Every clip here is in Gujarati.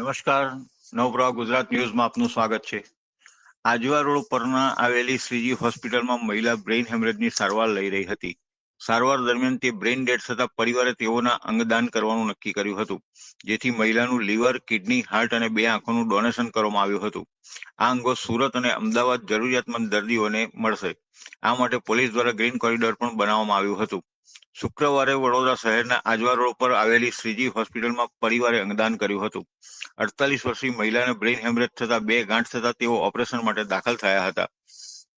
નમસ્કાર. નવપ્રવાહ ગુજરાત ન્યૂઝમાં આપનું સ્વાગત છે. આજવા રોડ પરના આવેલી શ્રીજી હોસ્પિટલમાં મહિલા બ્રેઇન હેમરેજની સારવાર લઈ રહી હતી. સારવાર દરમિયાન તે બ્રેઇન ડેડ થતા પરિવારે તેઓના અંગદાન કરવાનું નક્કી કર્યું હતું, જેથી મહિલાનું લીવર, કિડની, હાર્ટ અને બે આંખોનું ડોનેશન કરવામાં આવ્યું હતું. આ અંગો સુરત અને અમદાવાદ જરૂરિયાતમંદ દર્દીઓને મળશે. આ માટે પોલીસ દ્વારા ગ્રીન કોરિડોર પણ બનાવવામાં આવ્યું હતું. શુક્રવારે વડોદરા શહેરના આજવા રોડ પર આવેલી શ્રીજી હોસ્પિટલમાં પરિવારે અંગદાન કર્યું હતું. અડતાલીસ વર્ષીય મહિલાને બ્રેઇન હેમરેજ થતા બે ગાંઠ થતા તેઓ ઓપરેશન માટે દાખલ થયા હતા.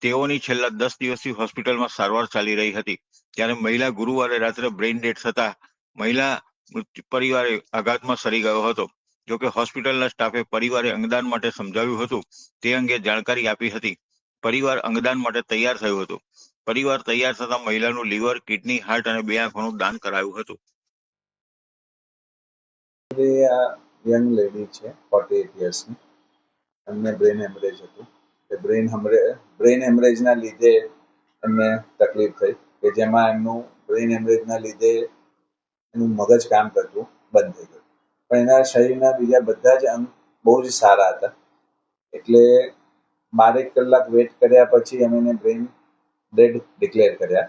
તેઓની છેલ્લા દસ દિવસથી હોસ્પિટલમાં સારવાર ચાલી રહી હતી. ત્યારે મહિલા ગુરુવારે રાત્રે બ્રેઇન ડેડ થતા મહિલા પરિવારે આઘાતમાં સરી ગયો હતો. જોકે હોસ્પિટલના સ્ટાફે પરિવારે અંગદાન માટે સમજાવ્યું હતું. તે અંગે જાણકારી આપી હતી. પરિવાર અંગદાન માટે તૈયાર થયું હતું. પરિવાર તૈયાર થતા મહિલાનું લીવર, કિડની, હાર્ટ અને બે આંખોનું દાન કરાયું હતું. યંગ લેડી છે ફોર્ટી એટ યર્સની એમને બ્રેન હેમરેજ હતું. એ બ્રેન હેમરે બ્રેન હેમરેજના લીધે એમને તકલીફ થઈ કે જેમાં એમનું બ્રેન હેમરેજના લીધે એનું મગજ કામ કરતું બંધ થઈ ગયું. પણ એના શરીરના બીજા બધા જ અંગ બહુ જ સારા હતા. એટલે બારેક કલાક વેટ કર્યા પછી અમે એને બ્રેન ડેડ ડિક્લેર કર્યા.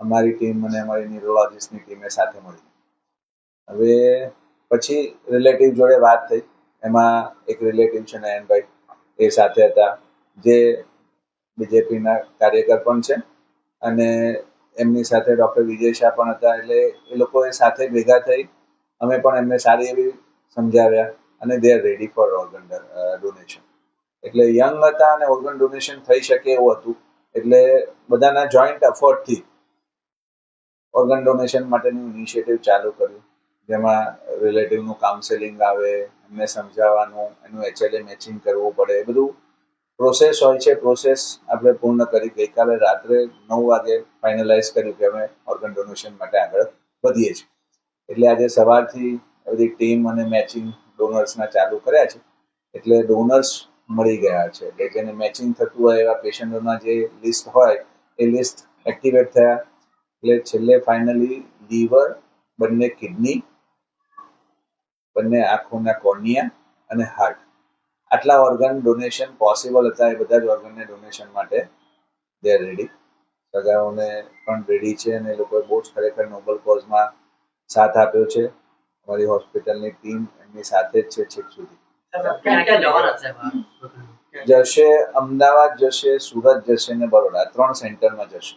અમારી ટીમ અને અમારી ન્યુરોલોજીસ્ટની ટીમે સાથે મળી. હવે પછી રિલેટિવ જોડે વાત થઈ. એમાં એક રિલેટિવ છે નયનભાઈ. એ સાથે હતા. જે બીજેપીના કાર્યકર પણ છે. અને એમની સાથે ડૉક્ટર વિજય શાહ પણ હતા. એટલે એ લોકોએ સાથે ભેગા થઈ. અમે પણ એમને સારી એવી સમજાવ્યા. અને they are ready for organ donation એટલે યંગ હતા અને ઓર્ગન ડોનેશન થઈ શકે એવું હતું. એટલે બધાના જોઈન્ટ એફર્ટથી ઓર્ગન ડોનેશન માટેનું ઇનિશિયેટિવ ચાલુ કર્યું. જેમાં રિલેટિવનું કાઉન્સેલિંગ આવે, એમને સમજાવવાનું, એનું એચએલએ મેચિંગ કરવું પડે. એ બધું પ્રોસેસ હોય છે. પ્રોસેસ આપણે પૂર્ણ કરી ગઈકાલે રાત્રે નવ વાગે ફાઇનલાઇઝ કર્યું કે અમે ઓર્ગન ડોનેશન માટે આગળ વધીએ છીએ. એટલે આજે સવારથી બધી ટીમ અને મેચિંગ ડોનર્સના ચાલુ કર્યા છે. એટલે ડોનર્સ મળી ગયા છે. એટલે જેને મેચિંગ થતું હોય એવા પેશન્ટોના જે લિસ્ટ હોય, એ લિસ્ટ એક્ટિવેટ થયા. એટલે છેલ્લે ફાઇનલી લીવર બંને કિડની બંને આંખોના કોર્નિયા અને હાર્ટ આટલા ઓર્ગન ડોનેશન પોસિબલ હતા. એ બધા જ ઓર્ગનને ડોનેશન માટે દે આર રેડી સગાઓને પણ રેડી છે અને એ લોકોએ બહુ જ ખરેખર નોબલ કોઝમાં સાથ આપ્યો છે. અમારી હોસ્પિટલની ટીમ એમની સાથે જ છે છેક સુધી. જશે અમદાવાદ જશે સુરત જશે ને બરોડા ત્રણ સેન્ટરમાં જશે.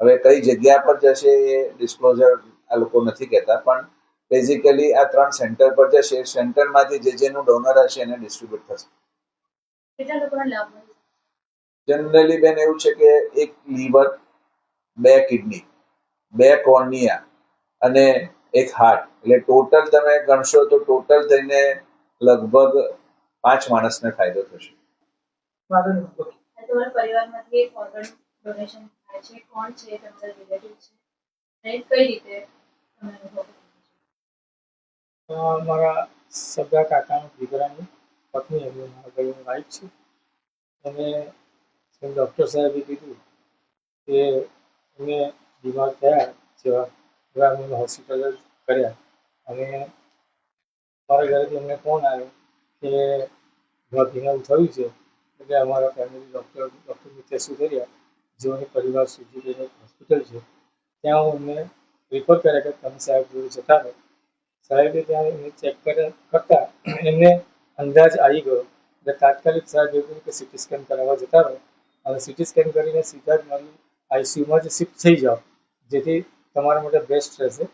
હવે કઈ જગ્યા પર જશે એ ડિસ્ક્લોઝર આ લોકો નથી કહેતા પણ બેઝિકલી આ ત્રણ સેન્ટર પર જશે સેન્ટરમાંથી જે જેનું ડોનર હશે એને ડિસ્ટ્રીબ્યુટ થશે. જનરલી બેન એવું છે કે એક લીવર બે કિડની બે કોર્નિયા અને એક હાર્ટ. એટલે ટોટલ તમે ગણશો તો ટોટલ થઈને લગભગ પાંચ માણસને ફાયદો થશે. પરિવારમાંથી એક ઓર્ગન ડોનેશન થાય છે. કોણ છે? તમારા રિલેટિવ છે. અને કઈ રીતે તમે અનુભવ કરો છો? અ, મારા સગા કાકાના દીકરાની પત્ની એમની મારા ઘરની વાઈફ છે. અને એમ ડૉક્ટર સાહેબે કીધું કે અમે બીમાર થયા જેવા એવા અમે હોસ્પિટલ કર્યા. અને મારા ઘરેથી અમને ફોન આવ્યો. કે એવું થયું છે. એટલે અમારા ફેમિલી ડૉક્ટર ડૉક્ટર મિત્ર કર્યા જેઓની પરિવાર સુધી કરીને હોસ્પિટલ છે. ત્યાં હું એમને રિફર કર્યા કે તમે સાહેબ જોડે જતા રહો. સાહેબે ત્યાં એમને ચેક કરતા એમને અંદાજ આવી ગયો એટલે તાત્કાલિક સાહેબ એવું કે સિટી સ્કેન કરાવવા જતા રહો. અને સિટી સ્કેન કરીને સીધા જ મારી આઈસીયુમાં જ શિફ્ટ થઈ જાઓ. જેથી તમારા માટે બેસ્ટ રહેશે.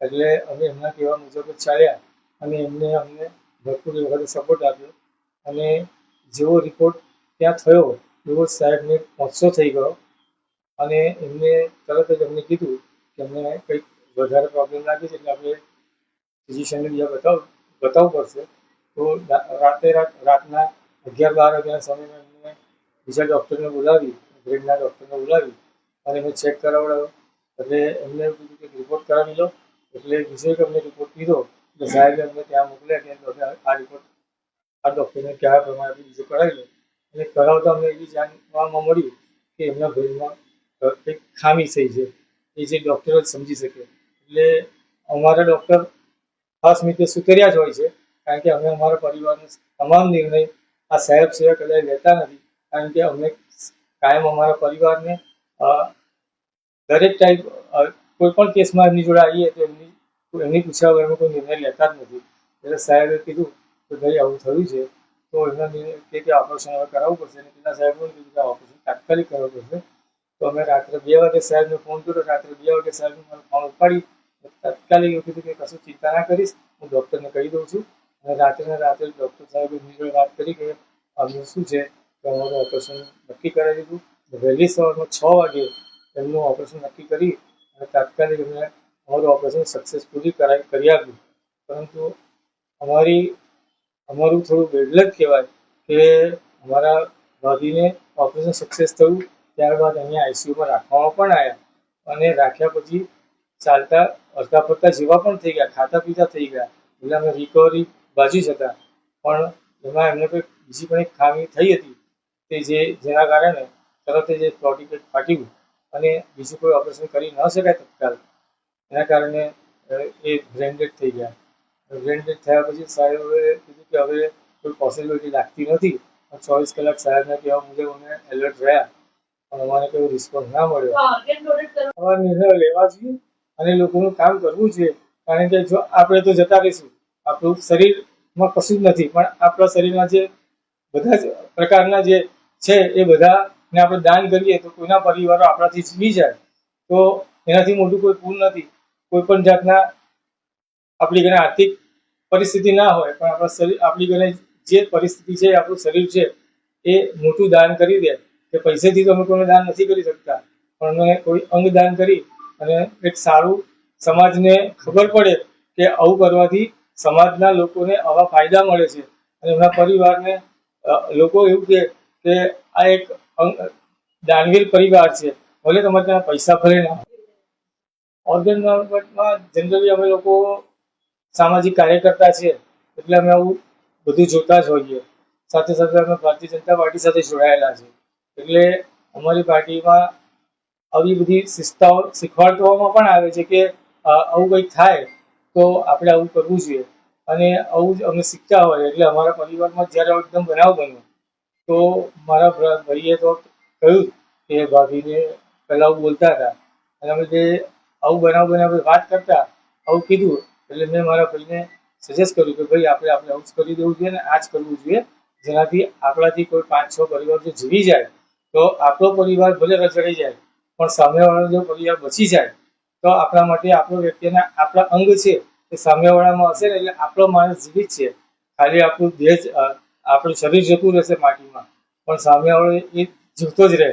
એટલે અમે એમના કહેવા મુજબ ચાલ્યા અને એમને અમને ભરપૂર વખતે સપોર્ટ આપ્યો. અને જેવો રિપોર્ટ ત્યાં થયો, એવો સાહેબને પહોંચતો થઈ ગયો. અને એમને તરત જ અમને કીધું કે અમને કંઈક વધારે પ્રોબ્લેમ લાગે છે એટલે આપણે ફિઝિશિયનને બીજા બતાવ, બતાવવું પડશે. તો રાતે રાત, રાતના અગિયાર બાર વાગ્યાના સમયમાં એમને બીજા ડૉક્ટરને બોલાવી બ્રેનના ડૉક્ટરને બોલાવી. અને એમને ચેક કરાવડાવ્યો. એટલે એમને કીધું કે રિપોર્ટ કરાવી લો. એટલે બીજો એક અમને રિપોર્ટ કીધો. એટલે સાહેબે અમને ત્યાં મોકલ્યા કે આ રિપોર્ટ આ ડૉક્ટરને કહેવા પ્રમાણે બીજું કરાવી લો અને કરાવતા અમને એવી જાણવામાં મળ્યું કે એમના બ્રેનમાં કંઈક ખામી થઈ છે. એ જે ડૉક્ટર જ સમજી શકે. એટલે અમારા ડૉક્ટર ખાસ રીતે સુતર્યા જ હોય છે, કારણ કે અમે અમારા પરિવારનો તમામ નિર્ણય આ સાહેબ સિવાય કદાચ લેતા નથી, કારણ કે અમે કાયમ અમારા પરિવારને દરેક ટાઈપ કોઈ પણ કેસમાં એમની જોડે આવીએ તો એમની એમની પૂછ્યા વગર કોઈ નિર્ણય લેતા જ નથી. એટલે સાહેબે કીધું કે ભાઈ આવું થયું છે, તો એમના નિર્ણય કે ઓપરેશન હવે કરાવવું પડશે અને તેના સાહેબે પણ કીધું કે ઓપરેશન તાત્કાલિક કરવું પડશે. તો અમે રાત્રે બે વાગે સાહેબને ફોન કર્યો, રાત્રે બે વાગે સાહેબને મને ફોન ઉપાડી તાત્કાલિક એવું કીધું કે કશું ચિંતા ના કરીશ, હું ડૉક્ટરને કહી દઉં છું. અને રાત્રે રાત્રે ડૉક્ટર સાહેબે એમની વાત કરી કે આમનું શું છે, તો અમારું ઓપરેશન નક્કી કરાવી દીધું. વહેલી સવારમાં છ વાગે એમનું ઓપરેશન નક્કી કરી અને તાત્કાલિક એમને અમારું ઓપરેશન સક્સેસફુલી કરાવી કરી આપ્યું પરંતુ અમારી અમારું થોડું બેડલક કહેવાય કે અમારા ભાભીને ઓપરેશન સક્સેસ થયું ત્યારબાદ અહીંયા આઈસીયુમાં રાખવામાં પણ આવ્યા અને રાખ્યા પછી ચાલતા હરતા ફરતા જેવા પણ થઈ ગયા, ખાતા પીતા થઈ ગયા. એટલે અમે રિકવરી બાજી જ પણ એમાં એમને કોઈ બીજી પણ એક ખામી થઈ હતી કે જે, જેના કારણે તરત જ પ્રોટિકેટ ફાટ્યું અને બીજું કોઈ ઓપરેશન કરી ન શકાય તત્કાલ. એના કારણે એ બ્રેન્ડેડ થઈ ગયા. બ્રેન્ડેડ થયા પછી સાહેબે કીધું કે હવે કોઈ પોસિબિલિટી લાગતી નથી. ચોવીસ કલાક સાહેબના કહેવા મુજબ અમે એલર્ટ રહ્યા. પણ અમારે કોઈ રિસ્પોન્સ ના મળ્યો. અમારે નિર્ણય લેવા જોઈએ અને લોકોનું કામ કરવું જોઈએ. કારણ કે જો આપણે તો જતા રહીશું. આપણું શરીરમાં કશું જ નથી. પણ આપણા શરીરના જે બધા જ પ્રકારના જે છે એ બધાને આપણે દાન કરીએ તો કોઈના પરિવારો આપણાથી જીવી જાય. તો એનાથી મોટું કોઈ પૂર નથી. કોઈ પણ જાતના આપણી ઘરે આર્થિક પરિસ્થિતિ ના હોય, પણ આપણા શરીર, આપણી ઘરે જે પરિસ્થિતિ છે, આપણું શરીર છે, એ મોટું દાન કરી દે. કે પૈસેથી તો અમે કોઈને દાન નથી કરી શકતા, પણ અમે કોઈ અંગ દાન કરી અને એક સારું સમાજને ખબર પડે કે આવું કરવાથી સમાજના લોકોને આવા ફાયદા મળે છે. અને એમના પરિવારને લોકો એવું કહે કે આ એક દાનવીર પરિવાર છે. ભલે તમારે ત્યાં પૈસા ભલે ના ઓર્ગન બાબતમાં જનરલી અમે લોકો સામાજિક કાર્યકર્તા છે એટલે અમે આવું બધું જોતા જ હોઈએ. સાથે સાથે અમે ભારતીય જનતા પાર્ટી સાથે જોડાયેલા છે એટલે અમારી પાર્ટીમાં આવી બધી શિસ્તાઓ શીખવાડવામાં પણ આવે છે કે આવું કંઈક થાય તો આપણે આવું કરવું જોઈએ. અને આવું જ અમે શીખતા હોય એટલે અમારા પરિવારમાં જ્યારે એકદમ બનાવ બન્યો, તો મારા ભાઈએ તો કહ્યું કે ભાભીને પહેલાં બોલતા હતા. અને અમે જે આવું બનાવ બનાવ વાત કરતા આવું કીધું, એટલે મેં મારા ભાઈને સજેસ્ટ કર્યું કે ભાઈ આપણે આપણે આવું જ કરી દેવું જોઈએ ને આ જ કરવું જોઈએ. જેનાથી આપણાથી કોઈ પાંચ છ પરિવાર જો જીવી જાય, તો આપણો પરિવાર ભલે રચડાઈ જાય, પણ સામેવાળાનો જો પરિવાર બચી જાય, તો આપણા માટે આપણો વ્યક્તિના આપણા અંગ છે એ સામેવાળામાં હશે ને એટલે આપણો માણસ જીવિત છે. ખાલી આપણું દેહ આપણું શરીર જતું રહેશે માટીમાં, પણ સામેવાળો એ જીવતો જ રહે.